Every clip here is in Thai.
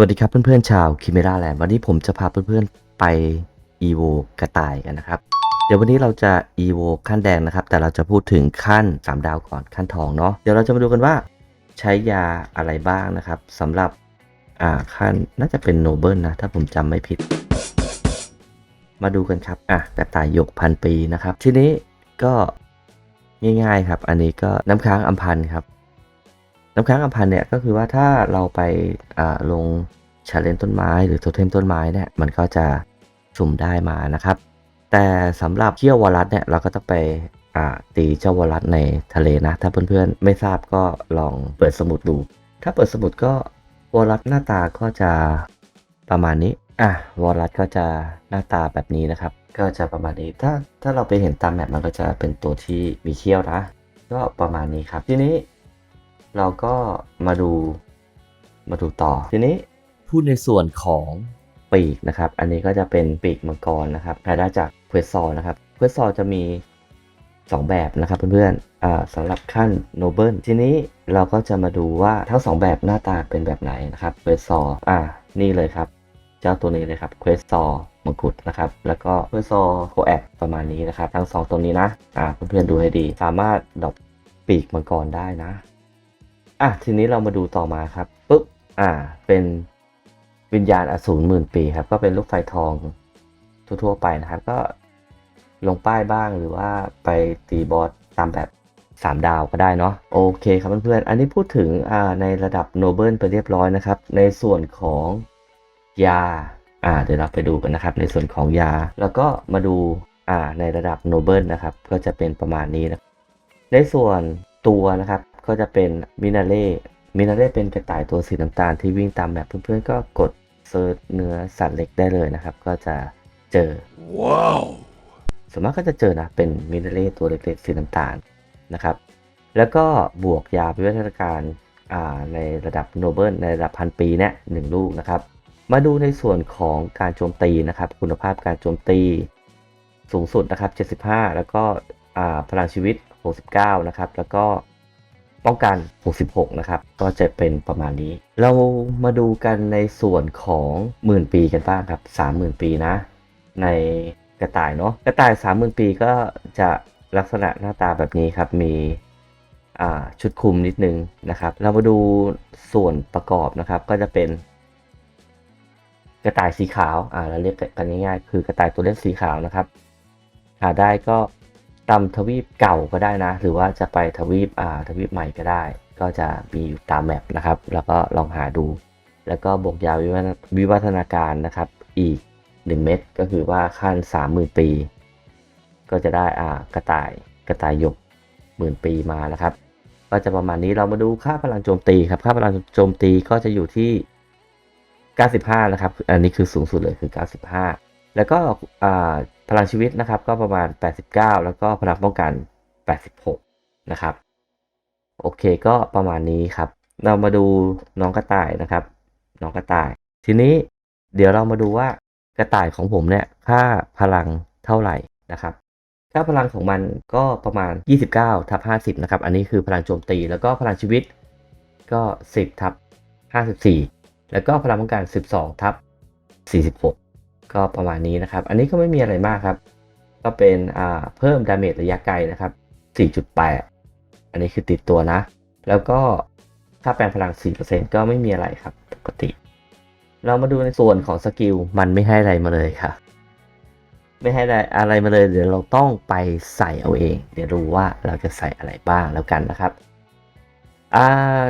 วัสดีครับเพื่อนๆชาวคิเมราแลนด์วันนี้ผมจะพาเพื่อนๆไป EVO กระต่ายกันนะครับ เดี๋ยววันนี้เราจะ EVO ขั้นแดงนะครับ แต่เราจะพูดถึงขั้น 3 ดาวก่อนขั้นทองเนาะเดี๋ยวเราจะมาดูกันว่า ใช้ยาอะไรบ้างนะครับสำหรับอ่าขั้นน่าจะเป็นโนเบิลนะ ถ้าผมจำไม่ผิด มาดูกันครับอะกระต่ายหยกพันปีนะครับ ทีนี้ก็ง่ายๆครับ อันนี้ก็น้ำค้างอัมพันครับ น้ำค้างอัมพันเนี่ยก็คือว่าถ้าเราไปลงชาเลนต้นไม้หรือโทเทมต้นไม้เนี่ยมันก็จะสุ่มได้มานะครับ แต่สำหรับเขี้ยววอลลัสเนี่ยเราก็ต้องไปตีเจ้าวอลลัสในทะเลนะ ถ้าเพื่อนๆไม่ทราบก็ลองเปิดสมุดดู ถ้าเปิดสมุดก็วอลลัสหน้าตาก็จะประมาณนี้อะวอลลัสก็จะหน้าตาแบบนี้นะครับ ก็จะประมาณนี้ถ้าถ้าเราไปเห็นตามแมปมันก็จะเป็นตัวที่มีเขี้ยวนะ ก็ประมาณนี้ครับทีนี้ เราก็มาดูมาดูต่อ ทีนี้พูดในส่วนของปีกนะครับ อันนี้ก็จะเป็นปีกมังกรนะครับรายได้จากเควสซอนะครับ เควสซอจะมี 2 แบบนะครับเพื่อนๆสำหรับขั้นโนเบิลทีนี้เราก็จะมาดูว่าทั้ง 2 แบบหน้าตาเป็นแบบไหนนะครับ เควสซออ่า นี่เลยครับ เจ้าตัวนี้เลยครับ เควสซอมังคุดนะครับ แล้วก็เควสซอโคแอดประมาณนี้นะครับ ทั้ง 2 ตัวนี้นะ อ่า เพื่อนๆดูให้ดี สามารถดรอปปีกมังกรได้นะ อะทีนี้เรามาดูต่อมาครับปุ๊บอ่า เป็นวิญญาณอสูรหมื่นปีครับ ก็เป็นลูกไฟทองทั่วๆไปนะครับ ก็ลงป้ายบ้างหรือว่าไปตีบอสตามแบบ3ดาวก็ได้เนาะโอเคครับเพื่อนๆ อันนี้พูดถึงอ่าในระดับโนเบิลไปเรียบร้อยนะครับ ในส่วนของยาอ่าเดี๋ยวเราไปดูกันนะครับ ในส่วนของยา แล้วก็มาดูอ่าในระดับโนเบิลนะครับ ก็จะเป็นประมาณนี้นะในส่วนตัวนะครับ ก็จะเป็นมินาเล่มินาเล่เป็นกระต่ายตัวสีน้ำตาลที่วิ่งตามแบบเพื่อนๆก็กดเซิร์ชเนื้อสัตว์เล็กได้เลยนะครับ ก็จะเจอว้าวส่วนมากก็จะเจอนะเป็นมินาเล่ตัวเล็กๆสีน้ำตาลนะครับ แล้วก็บวกยาวิวัฒนาการอ่าในระดับโนเบิลในระดับพันปีเนี่ยหนึ่งลูกนะครับ มาดูในส่วนของการโจมตีนะครับ คุณภาพการโจมตีสูงสุดนะครับ 75 แล้วก็อ่าพลังชีวิต 69 นะครับ แล้วก็ ป้องกัน 66 นะครับ ก็จะเป็นประมาณนี้ เรามาดูกันในส่วนของหมื่นปีกันบ้างครับ 30,000 ปีนะ ในกระต่ายเนาะ กระต่าย 30,000 ปีก็จะลักษณะหน้าตาแบบนี้ครับ มีชุดคลุมนิดนึงนะครับ เรามาดูส่วนประกอบนะครับ ก็จะเป็น กระต่ายสีขาว อ่า เราเรียกกันง่ายๆ คือกระต่ายตัวเล็กสีขาวนะครับ หาได้ก็ ตามทวีปเก่าก็ได้นะ หรือว่าจะไปทวีปอ่าทวีปใหม่ก็ได้ ก็จะมีอยู่ตามแมปนะครับ แล้วก็ลองหาดู แล้วก็บวกยาวิวิวัฒนาการนะครับ อีก 1 เม็ดก็คือว่าขั้น30,000 ปี ก็จะได้อ่ากระต่ายกระต่ายหยกหมื่นปีมานะครับ ก็จะประมาณนี้เรามาดูค่าพลังโจมตีครับค่าพลังโจมตีก็จะอยู่ที่ 95 นะครับ อันนี้คือสูงสุดเลยคือ 95 แล้วก็อ่า พลังชีวิตนะครับก็ประมาณ 89 แล้วก็พลังป้องกัน 86 นะครับ โอเคก็ประมาณนี้ครับ เรามาดูน้องกระต่ายนะครับ น้องกระต่าย ทีนี้เดี๋ยวเรามาดูว่ากระต่ายของผมเนี่ยค่าพลังเท่าไหร่นะครับค่าพลังของมันก็ประมาณ 29ทับ50 นะครับ อันนี้คือพลังโจมตี แล้วก็พลังชีวิตก็ 10ทับ54 แล้วก็พลังป้องกัน 12ทับ46 ก็ประมาณนี้นะครับ อันนี้ก็ไม่มีอะไรมากครับ ก็เป็นเพิ่มดาเมจระยะไกลนะครับ 4.8 อันนี้คือติดตัวนะ แล้วก็ค่าแปลงพลัง 4%ก็ไม่มีอะไรครับปกติ เรามาดูในส่วนของสกิลมันไม่ให้อะไรมาเลยค่ะ ไม่ให้อะไรมาเลย เดี๋ยวเราต้องไปใส่เอาเอง เดี๋ยวรู้ว่าเราจะใส่อะไรบ้างแล้วกันนะครับ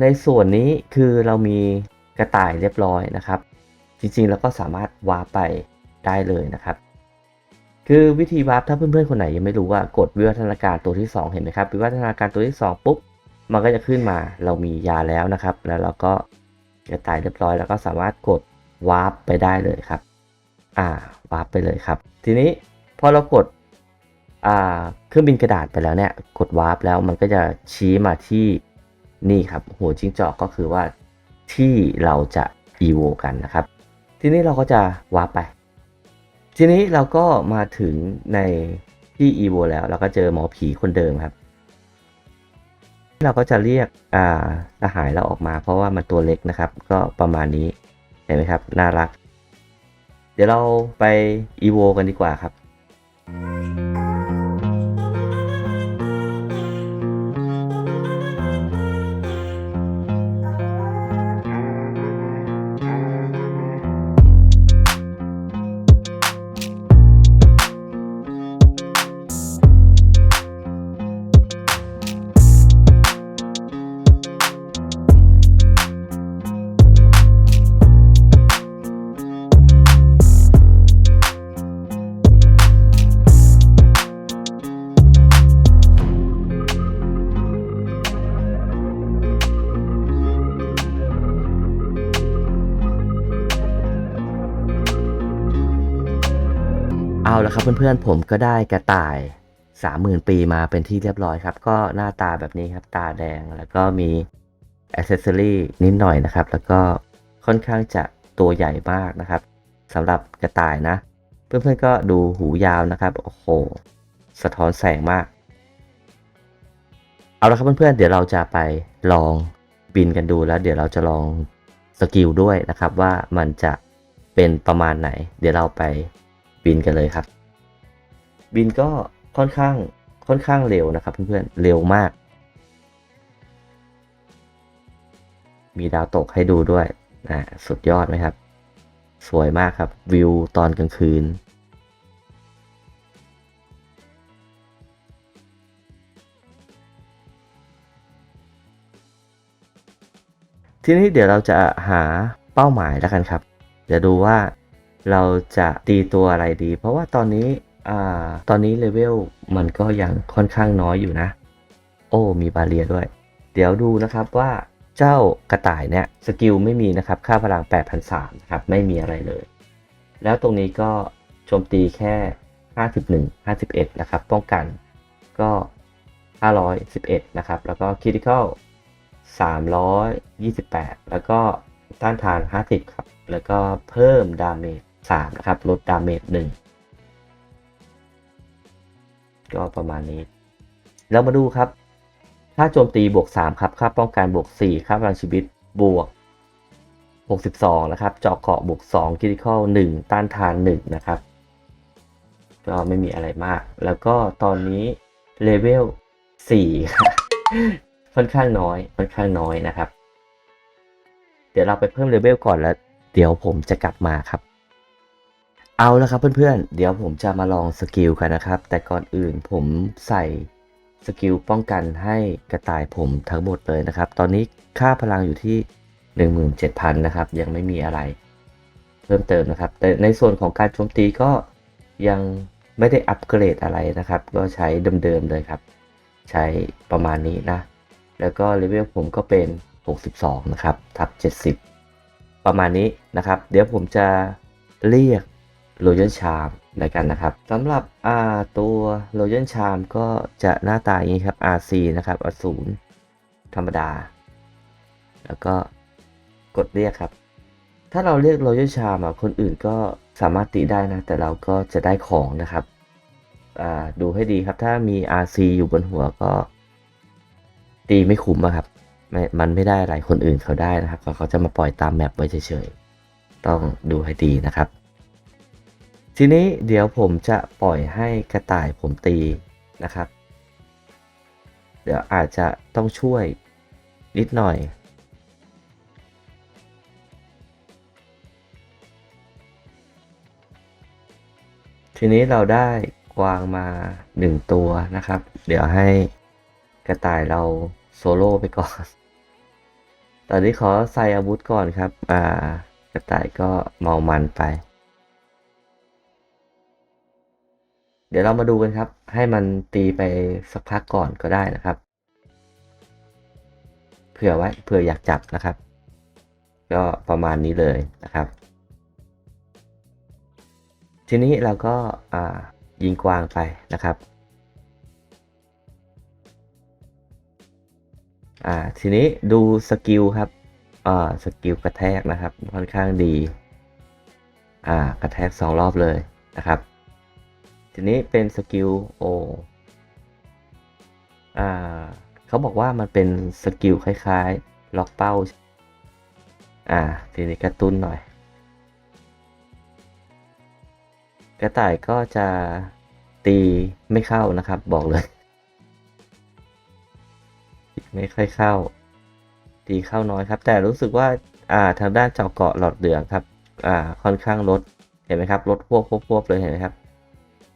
ในส่วนนี้คือเรามีกระต่ายเรียบร้อยนะครับ จริงๆเราก็สามารถวาไป ได้เลยนะครับ คือวิธีวาร์ปถ้าเพื่อนๆคนไหนยังไม่รู้ว่ากดวิวัฒนาการตัวที่ 2 เห็นไหมครับวิวัฒนาการตัวที่ 2 ปุ๊บ มันก็จะขึ้นมาเรามียาแล้วนะครับ แล้วเราก็กระตายเรียบร้อย แล้วก็สามารถกดวาร์ปไปได้เลยครับ อ่าวาร์ปไปเลยครับ ทีนี้พอเรากดอ่าเครื่องบินกระดาษไปแล้วเนี่ย กดวาร์ปแล้วมันก็จะชี้มาที่นี่ครับหัวจิ้งจอกก็คือว่าที่เราจะ evo กันนะครับ ทีนี้เราก็จะวาร์ปไป ทีนี้เราก็มาถึงในที่อีโวแล้ว เราก็เจอหมอผีคนเดิมครับ เราก็จะเรียกอ่าสหายเราออกมา เพราะว่ามันตัวเล็กนะครับ ก็ประมาณนี้เห็นไหมครับ น่ารัก เดี๋ยวเราไปอีโวกันดีกว่าครับ เอาละครับเพื่อนๆผมก็ได้กระต่าย 30,000 ปีมาเป็นที่เรียบร้อยครับ ก็หน้าตาแบบนี้ครับ ตาแดงแล้วก็มีอ c เซสซอรี่นิดหน่อยนะครับ แล้วก็ค่อนข้างจะตัวใหญ่มากนะครับสำหรับกระต่ายนะ เพื่อนๆก็ดูหูยาวนะครับโอ้โหสะท้อนแสงมาก เอาละครับเพื่อนๆเดี๋ยวเราจะไปลองบินกันดูแล้ว เดี๋ยวเราจะลองสกิลด้วยนะครับว่ามันจะเป็นประมาณไหน เดี๋ยวเราไปบินกันเลยครับ บินก็ค่อนข้างค่อนข้างเร็วนะครับเพื่อนๆเร็วมาก มีดาวตกให้ดูด้วยนะสุดยอดไหมครับ สวยมากครับวิวตอนกลางคืนทีนี้เดี๋ยวเราจะหาเป้าหมายแล้วกันครับ เดี๋ยวดูว่าเราจะตีตัวอะไรดี เพราะว่าตอนนี้ อ่า ตอนนี้เลเวลมันก็ยังค่อนข้างน้อยอยู่นะ โอ้ มีบาเรียด้วย เดี๋ยวดูนะครับว่าเจ้ากระต่ายเนี่ยสกิลไม่มีนะครับ ค่าพลัง8,003นะครับ ไม่มีอะไรเลย แล้วตรงนี้ก็โจมตีแค่ 51 51 นะครับ ป้องกันก็ 511 นะครับ แล้วก็ค r ิ t ิค a l 328 แล้วก็ต้านทาน 50 ครับ แล้วก็เพิ่มดาเมจ3นะครับ ลดดาเมจ1 ก็ประมาณนี้แล้วมาดูครับถ้าโจมตีบวก 3 ครับ ค่าป้องกันบวก 4 ค่าพลังชีวิตบวก 62 นะครับ เจาะเกาะบวก2ค r ิ t ิค a l 1ต้านทาน 1 นะครับ ก็ไม่มีอะไรมาก แล้วก็ตอนนี้เลเวล4ครับค่อนข้างน้อย ค่อนข้างน้อยนะครับ เดี๋ยวเราไปเพิ่มเลเวลก่อนแล้ว เดี๋ยวผมจะกลับมาครับ เอาละครับเพื่อนๆ เดี๋ยวผมจะมาลองสกิลกันนะครับ แต่ก่อนอื่นผมใส่สกิลป้องกันให้กระต่ายผมทั้งหมดเลยนะครับ ตอนนี้ค่าพลังอยู่ที่ 17,000 นะครับ ยังไม่มีอะไร เพิ่มเติมนะครับ แต่ในส่วนของการโจมตีก็ยังไม่ได้อัปเกรดอะไรนะครับ ก็ใช้เดิมๆเลยครับ ใช้ประมาณนี้นะ แล้วก็เลเวลผมก็เป็น 62 นะครับ ทับ 70 ประมาณนี้นะครับ เดี๋ยวผมจะเรียก Royal Charm แล้วกันนะครับสำหรับอ่าตัว Royal Charm ก็จะหน้าตาอย่างนี้ครับ RC นะครับอสูรธรรมดา แล้วก็กดเรียกครับ ถ้าเราเรียก Royal Charm อะคนอื่นก็สามารถตีได้นะ แต่เราก็จะได้ของนะครับอ่าดูให้ดีครับถ้ามี RC อยู่บนหัวก็ ตีไม่คุ้มอะครับม,มันไม่ได้อะไรคนอื่นเขาได้นะครับเขาจะมาปล่อยตามแมปไว้เฉยๆ ต้องดูให้ดีนะครับ ทีนี้เดี๋ยวผมจะปล่อยให้กระต่ายผมตีนะครับ เดี๋ยวอาจจะต้องช่วยนิดหน่อย ทีนี้เราได้กวางมาหนึ่งตัวนะครับ เดี๋ยวให้กระต่ายเราโซโล่ไปก่อน ตอนนี้ขอใส่อาวุธก่อนครับ อ่ากระต่ายก็เมามันไป เดี๋ยวเรามาดูกันครับ ให้มันตีไปสักพักก่อนก็ได้นะครับ เผื่อไว้เผื่ออยากจับนะครับ ก็ประมาณนี้เลยนะครับ ทีนี้เราก็ยิงกวางไปนะครับอ่าทีนี้ดูสกิลครับอ่าสกิลกระแทกนะครับ ค่อนข้างดี อ่ากระแทกสองรอบเลยนะครับ ทีนี้เป็นสกิลโอ่าเขาบอกว่ามันเป็นสกิลคล้ายๆ ล็อกเป้า อ่า ทีนี้กระตุ้นหน่อย กระต่ายก็จะตีไม่เข้านะครับ บอกเลย ไม่ค่อยเข้า ตีเข้าน้อยครับ แต่รู้สึกว่า อ่า ทางด้านเจาะเกาะหลอดเหลืองครับ อ่า ค่อนข้างลด เห็นไหมครับ ลดพวกพวกเลยเห็นไหมครับ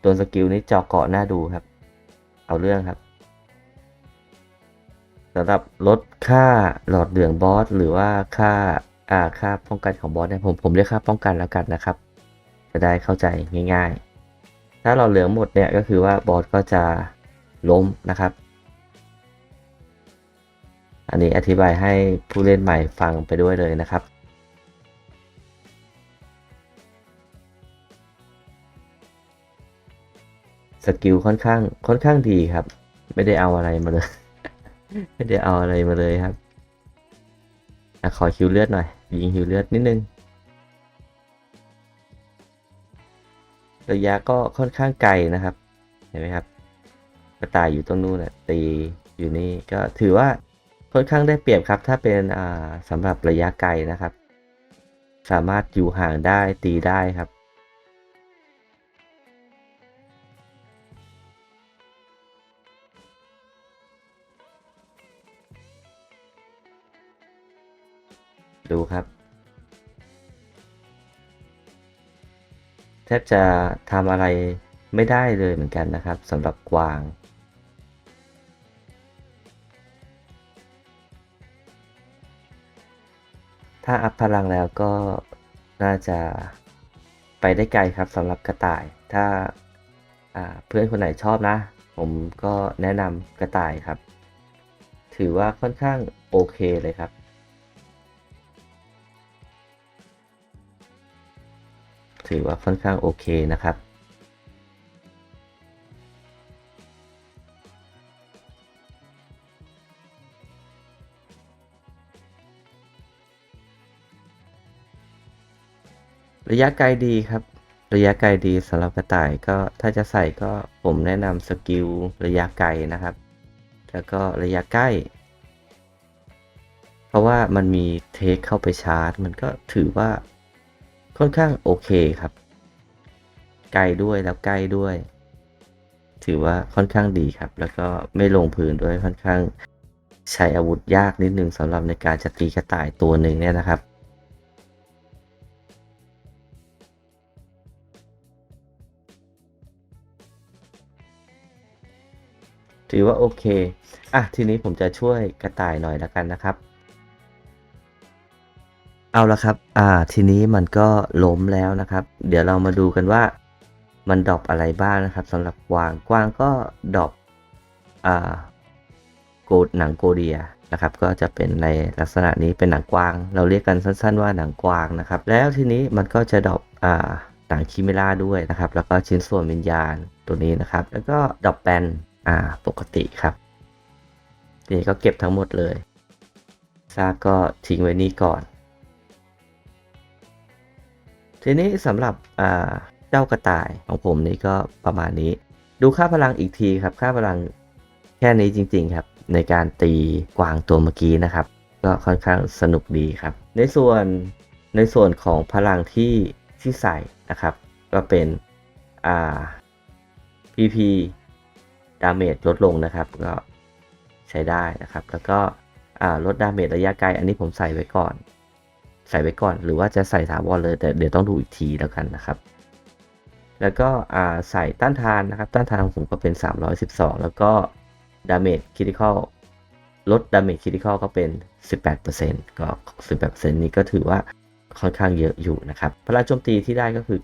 ตัวสกิลนี้เจาะเกาะหน้าดูครับ เอาเรื่องครับสำหรับลดค่าหลอดเหลืองบอสหรือว่าค่าอ่าค่าป้องกันของบอสเนี่ยผมผมเรียกค่าป้องกันแล้วกันนะครับ จะได้เข้าใจง่าย ๆ ถ้าหลอดเหลืองหมดเนี่ยก็คือว่าบอสก็จะล้มนะครับ อันนี้อธิบายให้ผู้เล่นใหม่ฟังไปด้วยเลยนะครับ สกิลค่อนข้างค่อนข้างดีครับ ไม่ได้เอาอะไรมาเลย ไม่ได้เอาอะไรมาเลยครับอขอคิวเลือดหน่อยยิงคิวเลือดนิดนึงระยะก็ค่อนข้างไกลนะครับ เห็นไหมครับกระต่ายอยู่ตรงนู้นนะตีอยู่นี่ก็ถือว่าค่อนข้างได้เปรียบครับ ถ้าเป็นอ่าสำหรับระยะไกลนะครับ สามารถอยู่ห่างได้ตีได้ครับ ดูครับ แทบจะทำอะไรไม่ได้เลยเหมือนกันนะครับสำหรับกวาง ถ้าอัพพลังแล้วก็น่าจะไปได้ไกลครับสำหรับกระต่าย ถ้าาเพื่อนคนไหนชอบนะ ผมก็แนะนำกระต่ายครับ ถือว่าค่อนข้างโอเคเลยครับ ถือว่าค่อนข้างโอเคนะครับระยะไกลดีครับ ระยะไกลดีสำหรับกระต่ายก็ถ้าจะใส่ก็ผมแนะนำสกิลระยะไกลนะครับ แล้วก็ระยะใกล้ เพราะว่ามันมีเทคเข้าไปชาร์จ มันก็ถือว่า ค่อนข้างโอเคครับ ไกลด้วยแล้วใกล้ด้วย ถือว่าค่อนข้างดีครับ แล้วก็ไม่ลงพื้นด้วยค่อนข้าง ใช้อาวุธยากนิดนึงสำหรับในการจะตีกระต่ายตัวหนึ่งเนี่ยนะครับถือว่าโอเค อะ ทีนี้ผมจะช่วยกระต่ายหน่อยละกันนะครับ เอาละครับ อ่า ทีนี้มันก็ล้มแล้วนะครับ เดี๋ยวเรามาดูกันว่ามันดรอปอะไรบ้างนะครับสำหรับกวาง กวางก็ดรอปอ่าโกดหนังโกเดียนะครับ ก็จะเป็นในลักษณะนี้เป็นหนังกวาง เราเรียกกันสั้น ๆ ว่าหนังกวางนะครับ แล้วทีนี้มันก็จะดรอปอ่าหนังคิเมล่าด้วยนะครับ แล้วก็ชิ้นส่วนวิญญาณตัวนี้นะครับ แล้วก็ดรอปแปนอ่าปกติครับนี่ก็เก็บทั้งหมดเลยซากก็ทิ้งไว้นี่ก่อน ทีนี้สำหรับเจ้ากระต่ายของผมนี่ก็ประมาณนี้ ดูค่าพลังอีกทีครับ ค่าพลังแค่นี้จริง ๆ ครับ ในการตีกวางตัวเมื่อกี้นะครับ ก็ค่อนข้างสนุกดีครับ ในส่วนในส่วนของพลังที่ที่ใส่นะครับ ก็เป็นอ่า PP ดาเมจลดลงนะครับก็ใช้ได้นะครับ แล้วก็ลดดาเมจระยะไกล อันนี้ผมใส่ไว้ก่อน ใส่ไว้ก่อน หรือว่าจะใส่ถาวรเลย แต่เดี๋ยวต้องดูอีกทีแล้วกันนะครับ แล้วก็ใส่ต้านทานนะครับ ต้านทานของผมก็เป็น 312 แล้วก็ดาเมจคริติคอลลดดาเมจคริติคอลก็เป็น 18%ก็ 18%นี้ก็ถือว่าค่อนข้างเยอะอยู่นะครับ พลังโจมตีที่ได้ก็คือ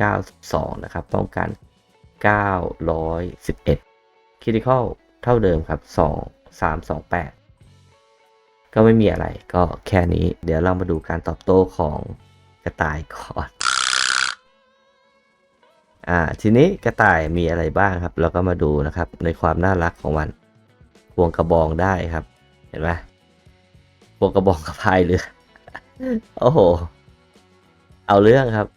992 นะครับ ป้องกัน 911คริติคอลเท่าเดิมครับ 2 3 2 8 ก็ไม่มีอะไรก็แค่นี้ เดี๋ยวเรามาดูการตอบโต้ของกระต่ายก่อน อ่า ทีนี้กระต่ายมีอะไรบ้างครับ เราก็มาดูนะครับ ในความน่ารักของมันควงกระบองได้ครับ เห็นไหมควงกระบองกับพายเรือ โอ้โห เอาเรื่องครับ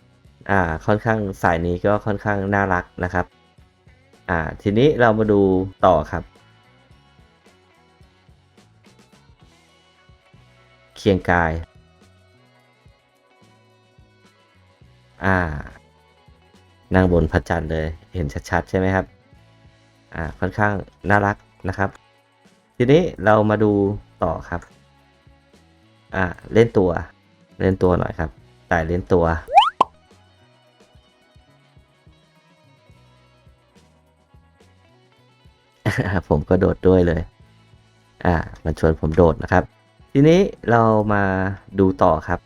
อ่า ค่อนข้างสายนี้ก็ค่อนข้างน่ารักนะครับ อ่า ทีนี้เรามาดูต่อครับ คียงกาย อ่า นั่งบนพระจันทร์เลย เห็นชัดๆ ใช่ไหมครับ อ่า ค่อนข้างน่ารักนะครับ ทีนี้เรามาดูต่อครับ อ่า เล่นตัว เล่นตัวหน่อยครับต่เล่นตัว ผมก็โดดด้วยเลย อ่า มันชวนผมโดดนะครับ ทีนี้เรามาดูต่อครับ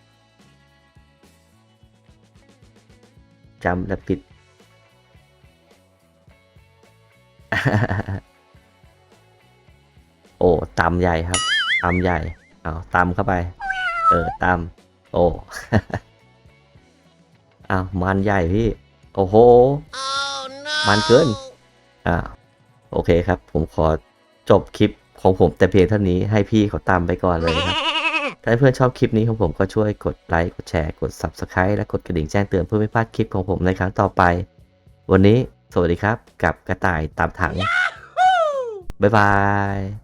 จำและปิด โอ้ตำใหญ่ครับตำใหญ่เอาตำเข้าไป เออตำโอ้อ้าวมันใหญ่พี่ โอ้โห มันเกินอ่าโอเคครับ ผมขอจบคลิป ของผมแต่เพียงเท่านี้ให้พี่เขาตามไปก่อนเลยครับ ถ้าเพื่อนชอบคลิปนี้ของผมก็ช่วยกดไลค์กดแชร์กด Subscribe และกดกระดิ่งแจ้งเตือนเพื่อไม่พลาดคลิปของผมในครั้งต่อไป วันนี้สวัสดีครับ กับกระต่ายตามถัง บ๊ายบาย